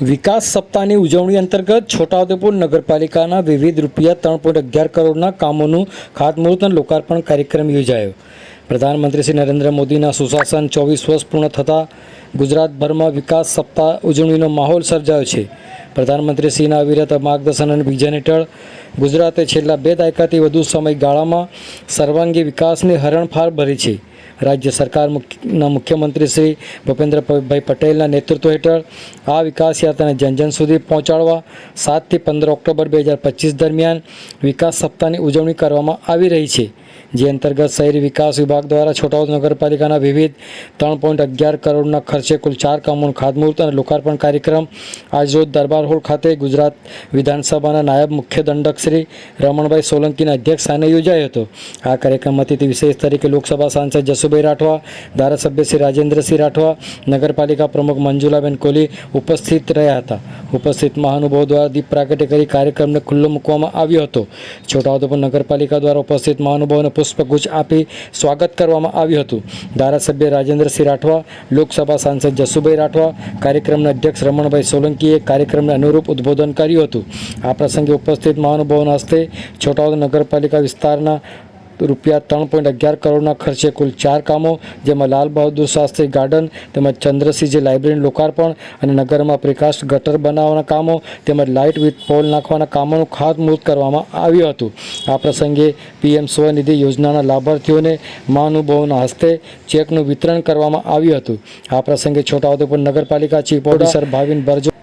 વિકાસ સપ્તાહની ઉજવણી અંતર્ગત છોટાઉદેપુર નગરપાલિકાના વિવિધ રૂપિયા ત્રણ પોઈન્ટ અગિયાર કરોડના કામોનું ખાતમુહૂર્ત અને લોકાર્પણ કાર્યક્રમ યોજાયો. પ્રધાનમંત્રી શ્રી નરેન્દ્ર મોદીના સુશાસન ચોવીસ વર્ષ પૂર્ણ થતાં ગુજરાતભરમાં વિકાસ સપ્તાહ ઉજવણીનો માહોલ સર્જાયો છે. પ્રધાનમંત્રીશ્રીના અવિરત માર્ગદર્શન અને વિઝન હેઠળ ગુજરાતે છેલ્લા બે દાયકાથી વધુ સમયગાળામાં સર્વાંગી વિકાસની હરણફાળ ભરી છે. રાજ્ય સરકાર મુખ્યના મુખ્યમંત્રી શ્રી ભૂપેન્દ્રભાઈ પટેલના નેતૃત્વ હેઠળ આ વિકાસ યાત્રાને જન જન સુધી પહોંચાડવા સાતથી પંદર ઓક્ટોબર બે હજાર પચીસ દરમિયાન વિકાસ સપ્તાહની ઉજવણી કરવામાં આવી રહી છે, જે અંતર્ગત શહેરી વિકાસ વિભાગ દ્વારા છોટાઉદ નગરપાલિકાના વિવિધ ત્રણ પોઈન્ટ અગિયાર કરોડના ખર્ચે કુલ ચાર કામોનું ખાતમુહૂર્ત અને લોકાર્પણ કાર્યક્રમ આજરોજ દરબાર હોલ ખાતે ગુજરાત વિધાનસભાના નાયબ મુખ્ય દંડક શ્રી રમણભાઈ સોલંકીના અધ્યક્ષ સ્થાને યોજાયો હતો. આ કાર્યક્રમ અતિથિ વિશેષ તરીકે લોકસભા સાંસદ જસુભાઈ રાઠવા, ધારાસભ્ય શ્રી રાજેન્દ્રસિંહ રાઠવા, નગરપાલિકા પ્રમુખ મંજુલાબેન કોહલી ઉપસ્થિત રહ્યા હતા. ઉપસ્થિત મહાનુભાવો દ્વારા દીપ પ્રાગટ્ય કરી કાર્યક્રમને ખુલ્લો મૂકવામાં આવ્યો હતો. છોટાઉદેપુર નગરપાલિકા દ્વારા ઉપસ્થિત મહાનુભાવોને પુષ્પગુચ્છ આપી સ્વાગત કરવામાં આવ્યું હતું. ધારાસભ્ય રાજેન્દ્રસિંહ રાઠવા, લોકસભા સાંસદ જસુભાઈ રાઠવા, કાર્યક્રમના અધ્યક્ષ રમણભાઈ સોલંકીએ કાર્યક્રમને અનુરૂપ ઉદ્બોધન કર્યું હતું. આ પ્રસંગે ઉપસ્થિત મહાનુભાવોના હસ્તે છોટાઉદેપુર નગરપાલિકા વિસ્તારના રૂપિયા ત્રણ પોઈન્ટ અગિયાર કરોડના ખર્ચે કુલ ચાર કામો, જેમાં લાલ બહાદુર શાસ્ત્રી ગાર્ડન, તેમજ ચંદ્રસિંહજી લાઇબ્રેરીનું લોકાર્પણ અને નગરમાં પ્રકાશ ગટર બનાવવાના કામો, તેમજ લાઇટ વિથ પોલ નાખવાના કામોનું ખાતમુહૂર્ત કરવામાં આવ્યું હતું. આ પ્રસંગે પીએમ સ્વનિધિ યોજનાના લાભાર્થીઓને મહાનુભાવોના હસ્તે ચેકનું વિતરણ કરવામાં આવ્યું હતું. આ પ્રસંગે છોટાઉદેપુર નગરપાલિકા ચીફ ઓફિસર ભાવિન બરજો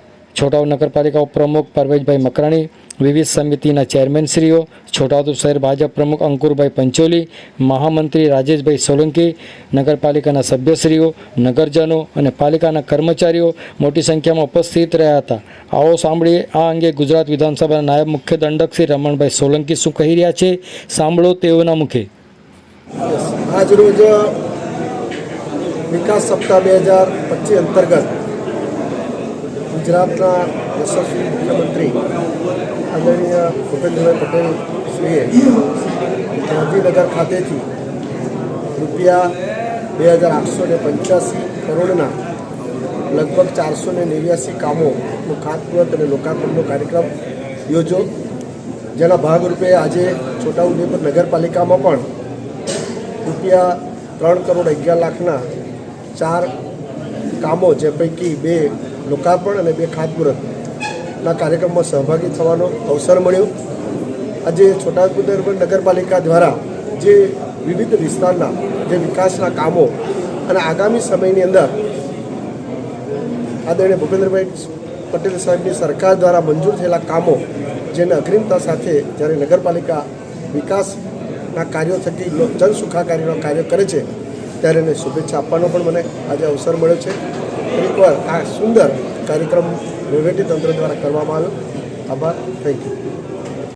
છોટાઉ નગરપાલિકા ઉપપ્રમુખ પરવેશભાઈ મકરાણી, વિવિધ સમિતિના ચેરમેનશ્રીઓ, છોટાઉદેપુર શહેર ભાજપ પ્રમુખ અંકુરભાઈ પંચોલી, મહામંત્રી રાજેશભાઈ સોલંકી, નગરપાલિકાના સભ્યશ્રીઓ, નગરજનો અને પાલિકાના કર્મચારીઓ મોટી સંખ્યામાં ઉપસ્થિત રહ્યા હતા. આવો સાંભળીએ આ અંગે ગુજરાત વિધાનસભાના નાયબ મુખ્ય દંડક શ્રી રમણભાઈ સોલંકી શું કહી રહ્યા છે. સાંભળો તેઓના મુખે. આજરોજ વિકાસ સપ્તાહ બે હજાર પચીસ અંતર્ગત ગુજરાતના યશસ્વી મુખ્યમંત્રી આદરણીય ભૂપેન્દ્રભાઈ પટેલ શ્રીએ ગાંધીનગર ખાતેથી રૂપિયા બે હજાર આઠસો ને પંચ્યાસી કરોડના લગભગ ચારસો ને નેવ્યાસી કામોનું ખાતમુહૂર્ત અને લોકાર્પણનો કાર્યક્રમ યોજો જેના ભાગરૂપે આજે છોટાઉદેપુર નગરપાલિકામાં પણ રૂપિયા ત્રણ કરોડ અગિયાર લાખના ચાર કામો, જે પૈકી બે લોકાર્પણ અને બે ખાતમુહૂર્તના કાર્યક્રમમાં સહભાગી થવાનો અવસર મળ્યો. આજે છોટાઉદેપુર નગરપાલિકા દ્વારા જે વિવિધ વિસ્તારના જે વિકાસના કામો અને આગામી સમયની અંદર આદરણીય ભૂપેન્દ્રભાઈ પટેલ સાહેબની સરકાર દ્વારા મંજૂર થયેલા કામો જેને અગ્રિમતા સાથે જ્યારે નગરપાલિકા વિકાસના કાર્યો થકી જનસુખાકારીનો કાર્ય કરે છે, ત્યારે એને શુભેચ્છા આપવાનો પણ મને આજે અવસર મળ્યો છે. એકવાર આ સુંદર કાર્યક્રમ વહીવટી તંત્ર દ્વારા કરવામાં આવ્યો. આભાર. Thank you